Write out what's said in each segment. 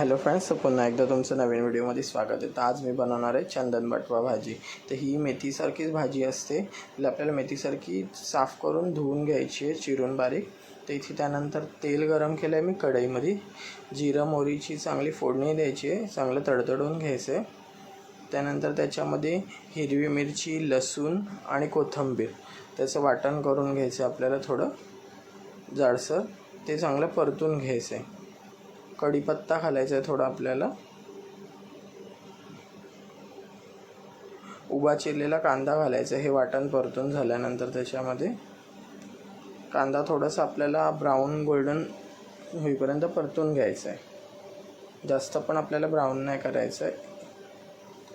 Hello friends पुन्हा एकदा तुमचं नवीन व्हिडिओमध्ये स्वागत आहे. तर आज मी बनवणार आहे चंदन बटवा भाजी. तर ही मेथीसारखीच भाजी असते. तिला आपल्याला मेथीसारखी साफ करून धुवून घ्यायची आहे चिरून बारीक. तर इथे त्यानंतर तेल गरम केलं आहे मी कढईमध्ये. जिरं मोहरीची चांगली फोडणी द्यायची आहे. चांगलं तडतडून घ्यायचं आहे त्यानंतर त्याच्यामध्ये हिरवी मिरची लसूण आणि कोथिंबीर. त्याचं वाटण करून घ्यायचं आहे आपल्याला थोडं. जाडसर. ते चांगलं परतून घ्यायचं आहे कढीपत्ता घालायचा आहे थोडा आपल्याला. उभा चिरलेला कांदा घालायचा हे वाटण परतून झाल्यानंतर त्याच्यामध्ये. कांदा थोडासा आपल्याला ब्राऊन गोल्डन होईपर्यंत परतून घ्यायचा आहे. जास्त पण आपल्याला ब्राऊन नाही करायचं आहे.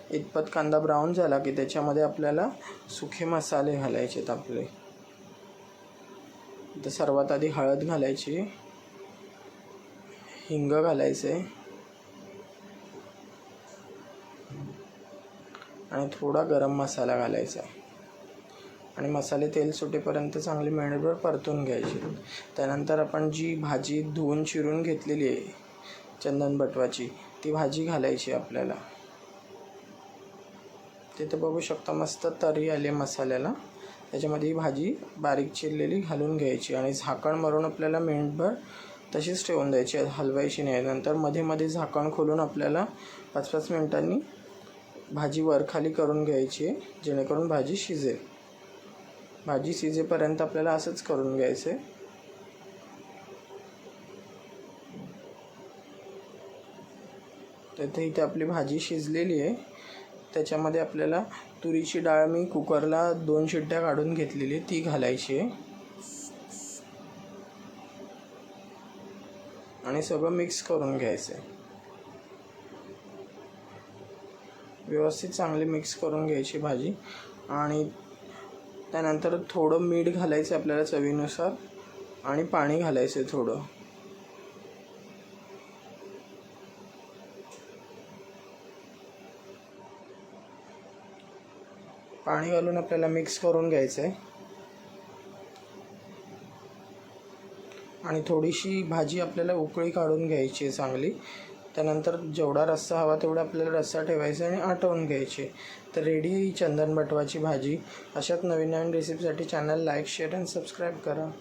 इतपत कांदा ब्राऊन झाला की त्याच्यामध्ये आपल्याला सुखे मसाले घालायचे आहेत आपले. तर सर्वात आधी हळद घालायची. हिंग घालायचं आहे आणि थोडा गरम मसाला घालायचा. आहे आणि मसाले तेल सुटेपर्यंत चांगली मिनिटभर परतून घ्यायची. त्यानंतर आपण जी भाजी धुवून चिरून घेतलेली आहे चंदन बटवाची ती भाजी घालायची आपल्याला. तिथे बघू शकता मस्त तरी आले मसाल्याला. त्याच्यामध्ये ही भाजी बारीक चिरलेली घालून घ्यायची. आणि झाकण मारून आपल्याला मिनिटभर तशीच ठेवून द्यायची हलवायची नाही. नंतर मध्ये मध्ये झाकण खोलून आपल्याला पाच पाच मिनिटांनी भाजी वरखाली करून घ्यायची आहे जेणेकरून भाजी शिजेल. भाजी शिजेपर्यंत आपल्याला असंच करून घ्यायचं आहे. तर इथे आपली भाजी शिजलेली आहे. त्याच्यामध्ये आपल्याला तुरीची डाळ मी कुकरला दोन शिट्ट्या काढून घेतलेली ती घालायची आहे. आणि सगळं मिक्स करून घ्यायचं आहे व्यवस्थित चांगली मिक्स करून घ्यायची भाजी. आणि त्यानंतर थोडं मीठ घालायचं आपल्याला चवीनुसार. आणि पाणी घालायचं आहे थोडं. पाणी घालून आपल्याला मिक्स करून घ्यायचं आहे आणि थोडीशी भाजी आपल्याला उकळी काढून घ्यायची आहे चांगली. त्यानंतर जेवढा रस्सा हवा तेवढा आपल्याला रस्सा ठेवायचा आणि आटवून घ्यायचे. तर रेडी चंदन बटवाची भाजी. अशाच नवीन नवीन रेसिपीसाठी चॅनल लाईक शेअर आणि सबस्क्राईब करा.